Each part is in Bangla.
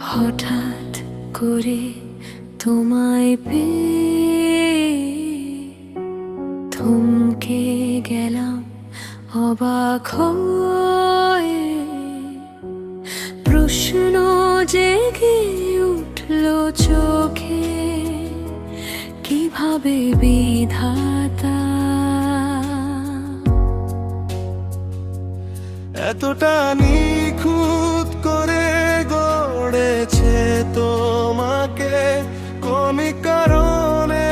হঠাৎ করে তোমায় পেয়ে থমকে গেলাম অবাক প্রশ্ন জেগে উঠল চোখে, কীভাবে বিধাতা? এতটা নিখুঁত তোমাকে কোন কারণে।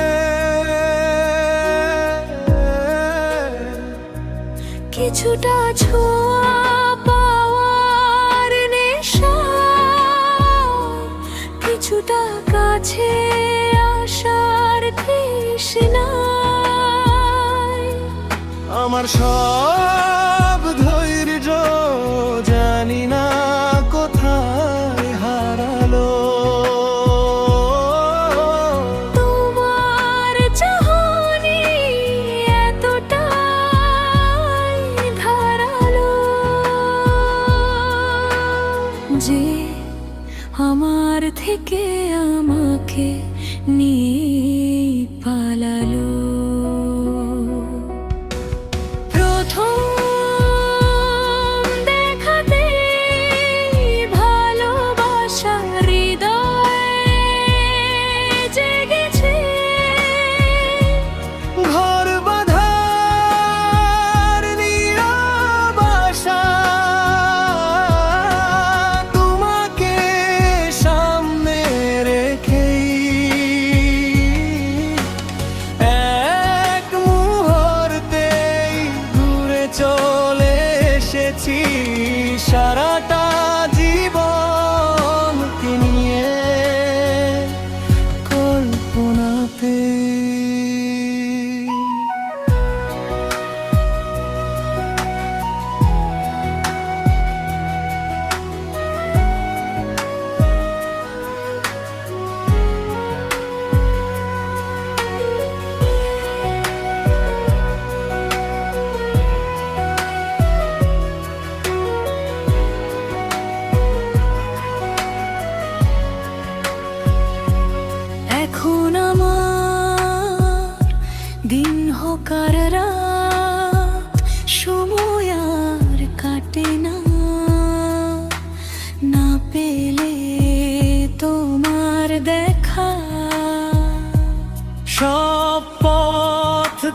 কিছুটা ছোঁয়া পাওয়ার নেশা কিছুটা কাছে আসার তৃষ্ণায়। আমার সব আমার থেকে আমাকে নিয়ে পালালো।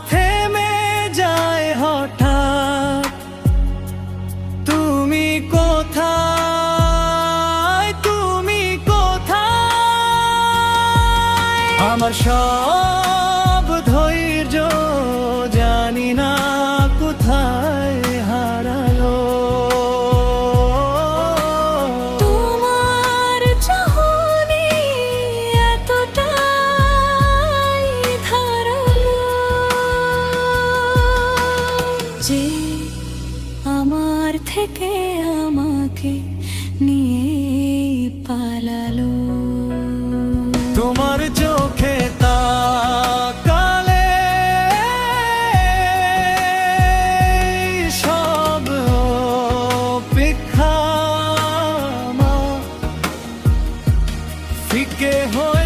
থেমে যায় হঠাৎ। তুমি কোথায়? তুমি কোথায়? আমার সব ধৈর্য জানি না। যে আমার থেকে আমাকে নিয়ে পালালো। তোমার চোখে তাকালে সব আমার ফিকে হয়ে